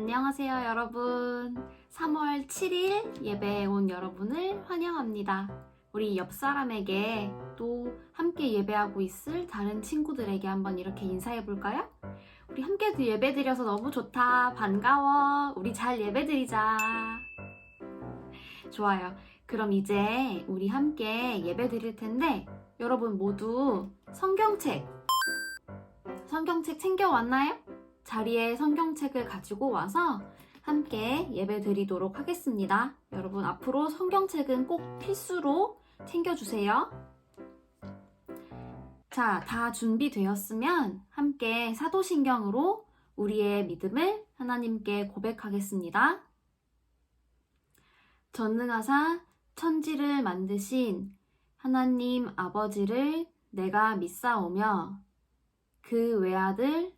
안녕하세요, 여러분. 3월 7일 예배에 온 여러분을 환영합니다. 우리 옆 사람에게 또 함께 예배하고 있을 다른 친구들에게 한번 이렇게 인사해 볼까요? 우리 함께 예배 드려서 너무 좋다. 반가워. 우리 잘 예배 드리자. 좋아요. 그럼 이제 우리 함께 예배 드릴 텐데 여러분 모두 성경책 성경책 챙겨 왔나요? 자리에 성경책을 가지고 와서 함께 예배 드리도록 하겠습니다. 여러분 앞으로 성경책은 꼭 필수로 챙겨주세요. 자, 다 준비되었으면 함께 사도신경으로 우리의 믿음을 하나님께 고백하겠습니다. 전능하사 천지를 만드신 하나님 아버지를 내가 믿사오며 그 외아들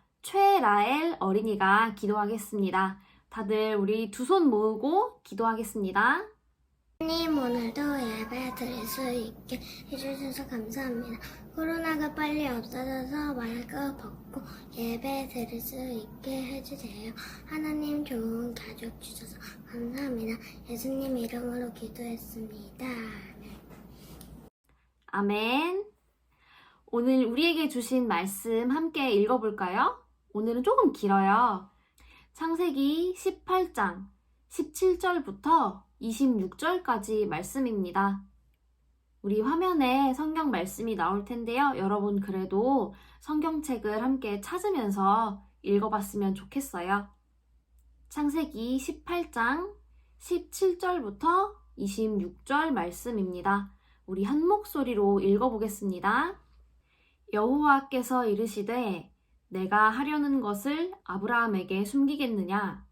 최라엘 어린이가 기도하겠습니다. 다들 우리 두 손 모으고 기도하겠습니다. 하나님 오늘도 예배 드릴 수 있게 해주셔서 감사합니다. 코로나가 빨리 없어져서 마스크 벗고 예배 드릴 수 있게 해주세요. 하나님 좋은 가족 주셔서 감사합니다. 예수님 이름으로 기도했습니다. 아멘. 오늘 우리에게 주신 말씀 함께 읽어볼까요? 오늘은 조금 길어요. 창세기 18장 17절부터 26절까지 말씀입니다. 우리 화면에 성경 말씀이 나올 텐데요. 여러분 그래도 성경책을 함께 찾으면서 읽어봤으면 좋겠어요. 창세기 18장 17절부터 26절 말씀입니다. 우리 한 목소리로 읽어보겠습니다. 여호와께서 이르시되 내가 하려는 것을 아브라함에게 숨기겠느냐?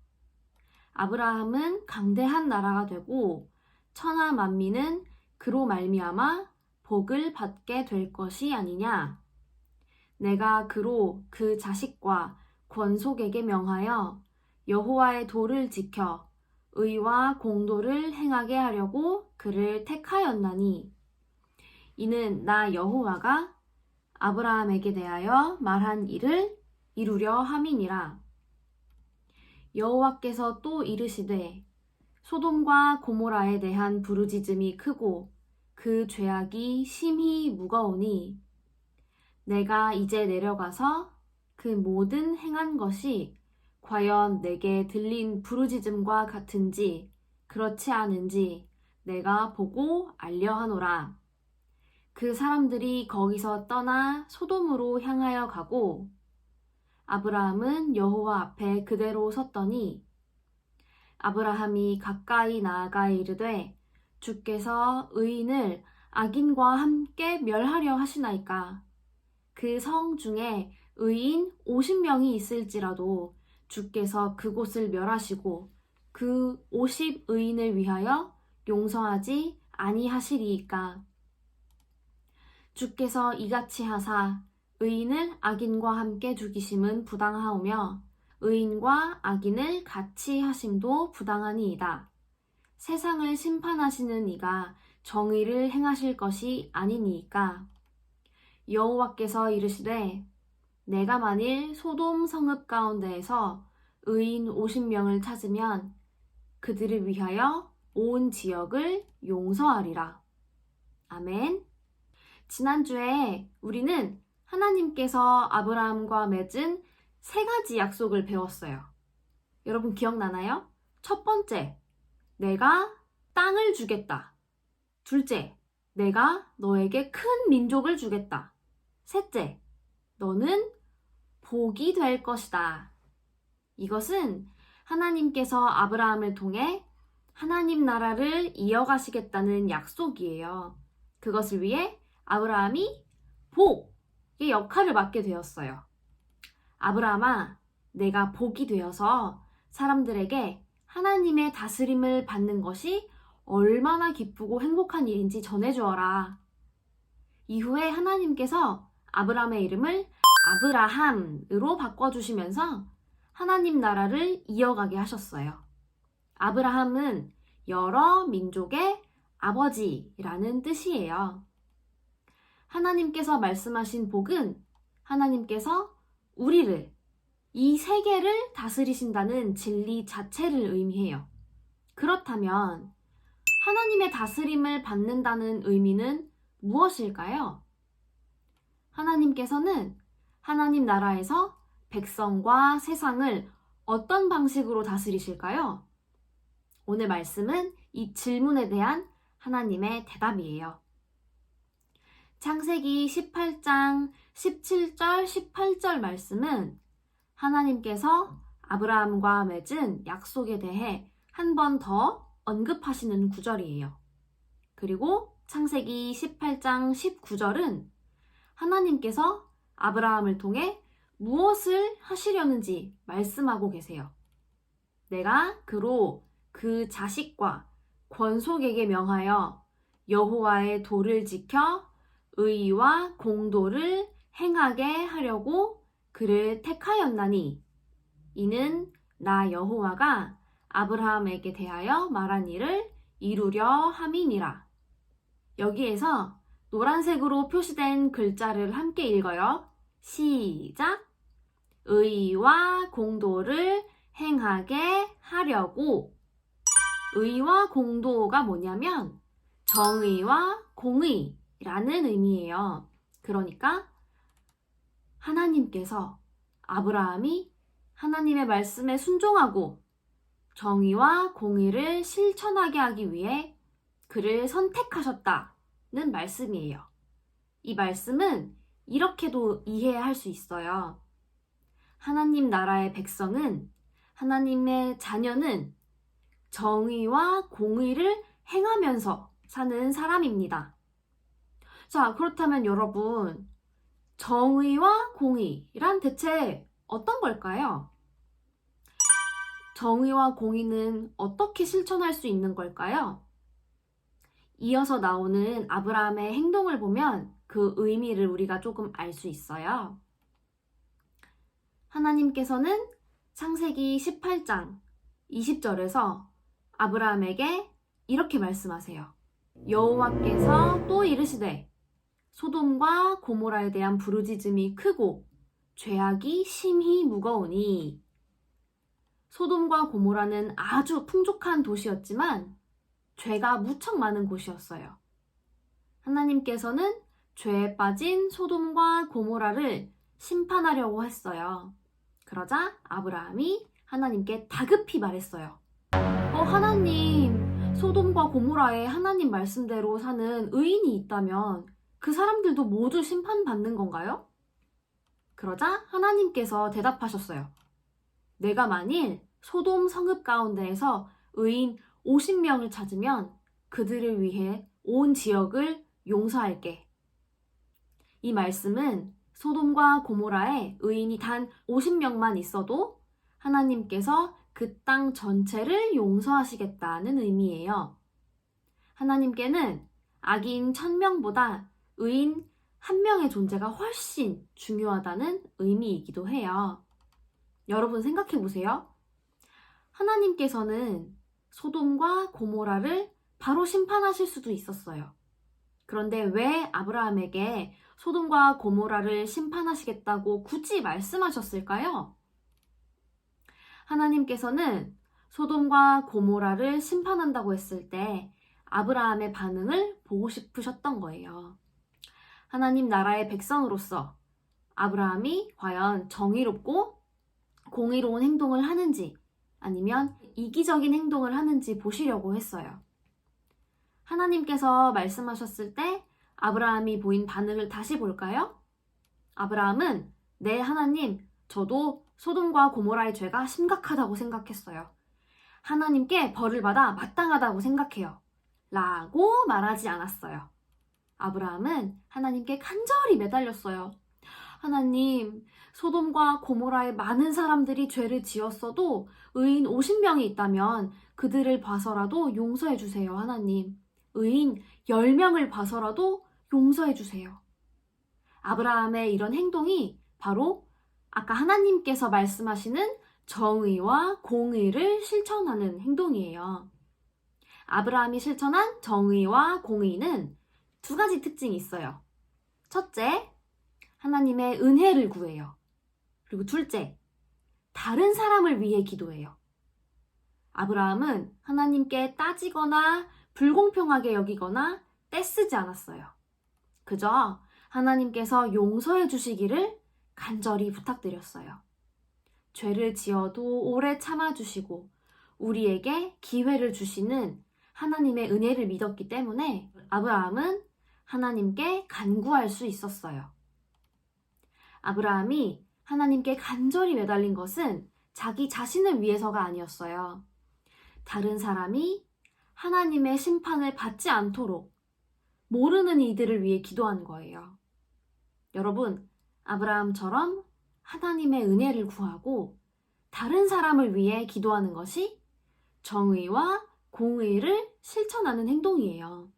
아브라함은 강대한 나라가 되고 천하 만민은 그로 말미암아 복을 받게 될 것이 아니냐? 내가 그로 그 자식과 권속에게 명하여 여호와의 도를 지켜 의와 공도를 행하게 하려고 그를 택하였나니 이는 나 여호와가 아브라함에게 대하여 말한 일을 이루려 함이니라. 여호와께서 또 이르시되 소돔과 고모라에 대한 부르짖음이 크고 그 죄악이 심히 무거우니 내가 이제 내려가서 그 모든 행한 것이 과연 내게 들린 부르짖음과 같은지 그렇지 않은지 내가 보고 알려하노라. 그 사람들이 거기서 떠나 소돔으로 향하여 가고 아브라함은 여호와 앞에 그대로 섰더니 아브라함이 가까이 나아가 이르되 주께서 의인을 악인과 함께 멸하려 하시나이까? 그 성 중에 의인 50명이 있을지라도 주께서 그곳을 멸하시고 그 50의인을 위하여 용서하지 아니하시리이까 주께서 이같이 하사 의인을 악인과 함께 죽이심은 부당하오며 의인과 악인을 같이 하심도 부당하니이다. 세상을 심판하시는 이가 정의를 행하실 것이 아니니이까 여호와께서 이르시되 내가 만일 소돔 성읍 가운데에서 의인 50명을 찾으면 그들을 위하여 온 지역을 용서하리라. 아멘. 지난주에 우리는 하나님께서 아브라함과 맺은 세 가지 약속을 배웠어요. 여러분 기억나나요? 첫 번째, 내가 땅을 주겠다. 둘째, 내가 너에게 큰 민족을 주겠다. 셋째, 너는 복이 될 것이다. 이것은 하나님께서 아브라함을 통해 하나님 나라를 이어가시겠다는 약속이에요. 그것을 위해 아브라함이 복의 역할을 맡게 되었어요. 아브라함아, 내가 복이 되어서 사람들에게 하나님의 다스림을 받는 것이 얼마나 기쁘고 행복한 일인지 전해주어라. 이후에 하나님께서 아브라함의 이름을 아브라함으로 바꿔주시면서 하나님 나라를 이어가게 하셨어요. 아브라함은 여러 민족의 아버지라는 뜻이에요. 하나님께서 말씀하신 복은 하나님께서 우리를 이 세계를 다스리신다는 진리 자체를 의미해요. 그렇다면 하나님의 다스림을 받는다는 의미는 무엇일까요? 하나님께서는 하나님 나라에서 백성과 세상을 어떤 방식으로 다스리실까요? 오늘 말씀은 이 질문에 대한 하나님의 대답이에요. 창세기 18장 17절, 18절 말씀은 하나님께서 아브라함과 맺은 약속에 대해 한 번 더 언급하시는 구절이에요. 그리고 창세기 18장 19절은 하나님께서 아브라함을 통해 무엇을 하시려는지 말씀하고 계세요. 내가 그로 그 자식과 권속에게 명하여 여호와의 도를 지켜 의와 공도를 행하게 하려고 그를 택하였나니 이는 나 여호와가 아브라함에게 대하여 말한 일을 이루려 함이니라. 여기에서 노란색으로 표시된 글자를 함께 읽어요. 시작. 의와 공도를 행하게 하려고. 의와 공도가 뭐냐면 정의와 공의 라는 의미예요. 그러니까 하나님께서 아브라함이 하나님의 말씀에 순종하고 정의와 공의를 실천하게 하기 위해 그를 선택하셨다는 말씀이에요. 이 말씀은 이렇게도 이해할 수 있어요. 하나님 나라의 백성은 하나님의 자녀는 정의와 공의를 행하면서 사는 사람입니다. 자, 그렇다면 여러분, 정의와 공의란 대체 어떤 걸까요? 정의와 공의는 어떻게 실천할 수 있는 걸까요? 이어서 나오는 아브라함의 행동을 보면 그 의미를 우리가 조금 알 수 있어요. 하나님께서는 창세기 18장 20절에서 아브라함에게 이렇게 말씀하세요. 여호와께서 또 이르시되 소돔과 고모라에 대한 부르짖음이 크고 죄악이 심히 무거우니 소돔과 고모라는 아주 풍족한 도시였지만 죄가 무척 많은 곳이었어요. 하나님께서는 죄에 빠진 소돔과 고모라를 심판하려고 했어요. 그러자 아브라함이 하나님께 다급히 말했어요. 어, 하나님, 소돔과 고모라에 하나님 말씀대로 사는 의인이 있다면 그 사람들도 모두 심판받는 건가요? 그러자 하나님께서 대답하셨어요. 내가 만일 소돔 성읍 가운데에서 의인 50명을 찾으면 그들을 위해 온 지역을 용서할게. 이 말씀은 소돔과 고모라에 의인이 단 50명만 있어도 하나님께서 그 땅 전체를 용서하시겠다는 의미예요. 하나님께는 악인 1000명보다 의인 한 명의 존재가 훨씬 중요하다는 의미이기도 해요. 여러분 생각해 보세요. 하나님께서는 소돔과 고모라를 바로 심판하실 수도 있었어요. 그런데 왜 아브라함에게 소돔과 고모라를 심판하시겠다고 굳이 말씀하셨을까요? 하나님께서는 소돔과 고모라를 심판한다고 했을 때 아브라함의 반응을 보고 싶으셨던 거예요. 하나님 나라의 백성으로서 아브라함이 과연 정의롭고 공의로운 행동을 하는지 아니면 이기적인 행동을 하는지 보시려고 했어요. 하나님께서 말씀하셨을 때 아브라함이 보인 반응을 다시 볼까요? 아브라함은 네, 하나님, 저도 소돔과 고모라의 죄가 심각하다고 생각했어요. 하나님께 벌을 받아 마땅하다고 생각해요. 라고 말하지 않았어요. 아브라함은 하나님께 간절히 매달렸어요. 하나님, 소돔과 고모라의 많은 사람들이 죄를 지었어도 의인 50명이 있다면 그들을 봐서라도 용서해 주세요, 하나님. 의인 10명을 봐서라도 용서해 주세요. 아브라함의 이런 행동이 바로 아까 하나님께서 말씀하시는 정의와 공의를 실천하는 행동이에요. 아브라함이 실천한 정의와 공의는 두 가지 특징이 있어요. 첫째, 하나님의 은혜를 구해요. 그리고 둘째, 다른 사람을 위해 기도해요. 아브라함은 하나님께 따지거나 불공평하게 여기거나 떼쓰지 않았어요. 그저 하나님께서 용서해 주시기를 간절히 부탁드렸어요. 죄를 지어도 오래 참아주시고 우리에게 기회를 주시는 하나님의 은혜를 믿었기 때문에 아브라함은 하나님께 간구할 수 있었어요. 아브라함이 하나님께 간절히 매달린 것은 자기 자신을 위해서가 아니었어요. 다른 사람이 하나님의 심판을 받지 않도록 모르는 이들을 위해 기도한 거예요. 여러분, 아브라함처럼 하나님의 은혜를 구하고 다른 사람을 위해 기도하는 것이 정의와 공의를 실천하는 행동이에요.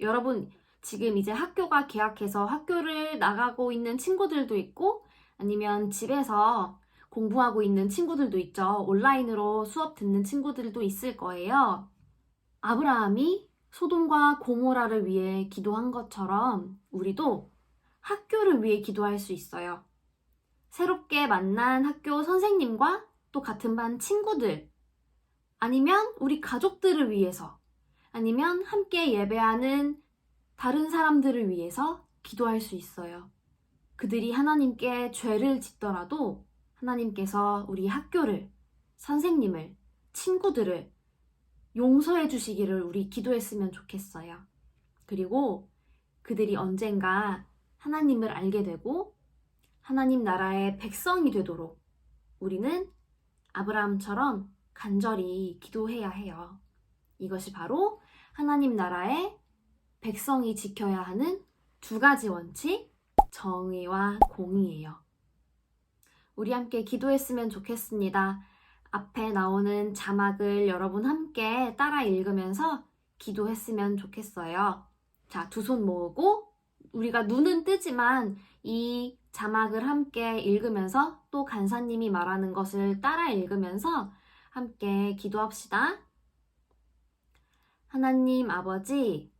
여러분, 지금 이제 학교가 개학해서 학교를 나가고 있는 친구들도 있고 아니면 집에서 공부하고 있는 친구들도 있죠. 온라인으로 수업 듣는 친구들도 있을 거예요. 아브라함이 소돔과 고모라를 위해 기도한 것처럼 우리도 학교를 위해 기도할 수 있어요. 새롭게 만난 학교 선생님과 또 같은 반 친구들, 아니면 우리 가족들을 위해서, 아니면 함께 예배하는 다른 사람들을 위해서 기도할 수 있어요. 그들이 하나님께 죄를 짓더라도 하나님께서 우리 학교를, 선생님을, 친구들을 용서해 주시기를 우리 기도했으면 좋겠어요. 그리고 그들이 언젠가 하나님을 알게 되고 하나님 나라의 백성이 되도록 우리는 아브라함처럼 간절히 기도해야 해요. 이것이 바로 하나님 나라의 백성이 지켜야 하는 두 가지 원칙, 정의와 공의예요. 우리 함께 기도했으면 좋겠습니다. 앞에 나오는 자막을 여러분 함께 따라 읽으면서 기도했으면 좋겠어요. 자, 두 손 모으고 우리가 눈은 뜨지만 이 자막을 함께 읽으면서 또 간사님이 말하는 것을 따라 읽으면서 함께 기도합시다. 하나님 아버지,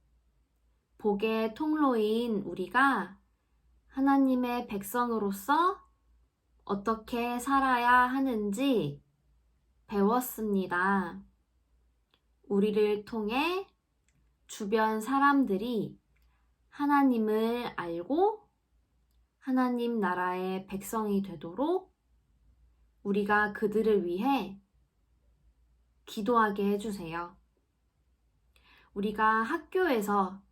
복의 통로인 우리가 하나님의 백성으로서 어떻게 살아야 하는지 배웠습니다. 우리를 통해 주변 사람들이 하나님을 알고 하나님 나라의 백성이 되도록 우리가 그들을 위해 기도하게 해주세요. 우리가 학교에서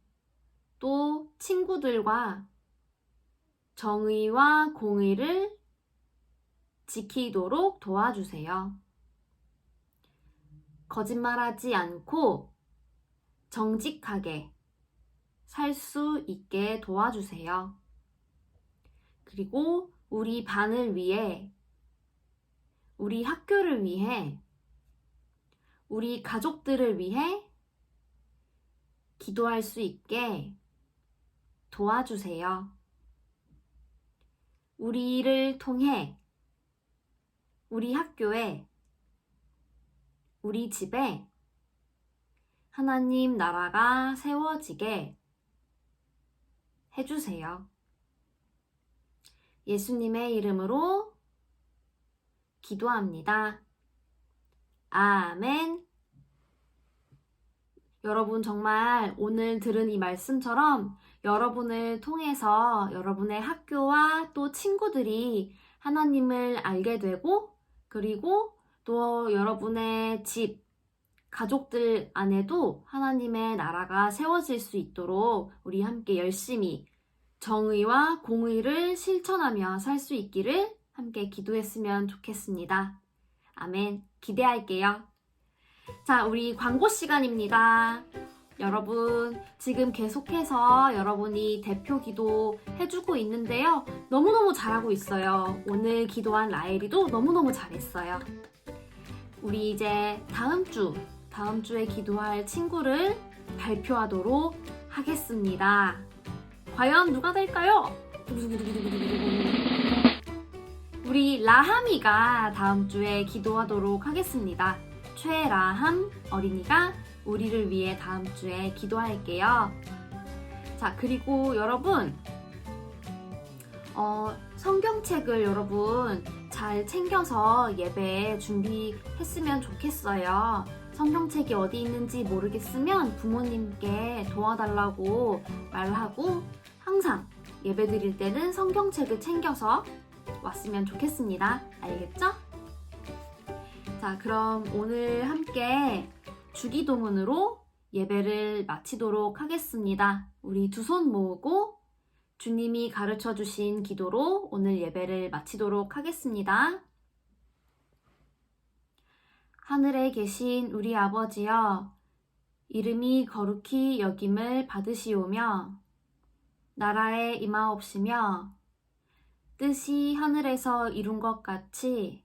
또 친구들과 정의와 공의를 지키도록 도와주세요. 거짓말하지 않고 정직하게 살 수 있게 도와주세요. 그리고 우리 반을 위해, 우리 학교를 위해, 우리 가족들을 위해 기도할 수 있게 도와주세요. 우리를 통해 우리 학교에 우리 집에 하나님 나라가 세워지게 해주세요. 예수님의 이름으로 기도합니다. 아멘. 여러분 정말 오늘 들은 이 말씀처럼 여러분을 통해서 여러분의 학교와 또 친구들이 하나님을 알게 되고 그리고 또 여러분의 집, 가족들 안에도 하나님의 나라가 세워질 수 있도록 우리 함께 열심히 정의와 공의를 실천하며 살 수 있기를 함께 기도했으면 좋겠습니다. 아멘. 기대할게요. 자, 우리 광고 시간입니다. 여러분, 지금 계속해서 여러분이 대표 기도 해주고 있는데요. 너무너무 잘하고 있어요. 오늘 기도한 라엘이도 너무너무 잘했어요. 우리 이제 다음 주, 다음 주에 기도할 친구를 발표하도록 하겠습니다. 과연 누가 될까요? 우리 라함이가 다음 주에 기도하도록 하겠습니다. 최라함 어린이가 우리를 위해 다음 주에 기도할게요. 자, 그리고 여러분, 어, 성경책을 여러분 잘 챙겨서 예배에 준비했으면 좋겠어요. 성경책이 어디 있는지 모르겠으면 부모님께 도와달라고 말하고 항상 예배 드릴 때는 성경책을 챙겨서 왔으면 좋겠습니다. 알겠죠? 자, 그럼 오늘 함께 주기도문으로 예배를 마치도록 하겠습니다. 우리 두 손 모으고 주님이 가르쳐 주신 기도로 오늘 예배를 마치도록 하겠습니다. 하늘에 계신 우리 아버지여, 이름이 거룩히 여김을 받으시오며, 나라에 임하옵시며, 뜻이 하늘에서 이룬 것 같이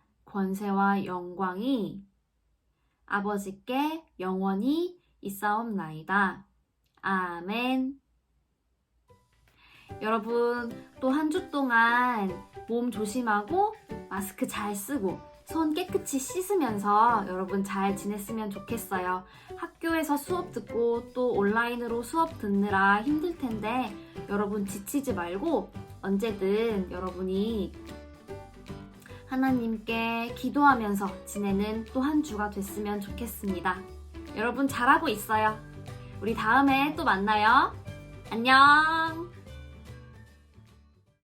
권세와 영광이 아버지께 영원히 있사옵나이다. 아멘. 여러분, 또 한 주 동안 몸 조심하고 마스크 잘 쓰고 손 깨끗이 씻으면서 여러분 잘 지냈으면 좋겠어요. 학교에서 수업 듣고 또 온라인으로 수업 듣느라 힘들 텐데 여러분 지치지 말고 언제든 여러분이 하나님께 기도하면서 지내는 또 한 주가 됐으면 좋겠습니다. 여러분 잘하고 있어요. 우리 다음에 또 만나요. 안녕!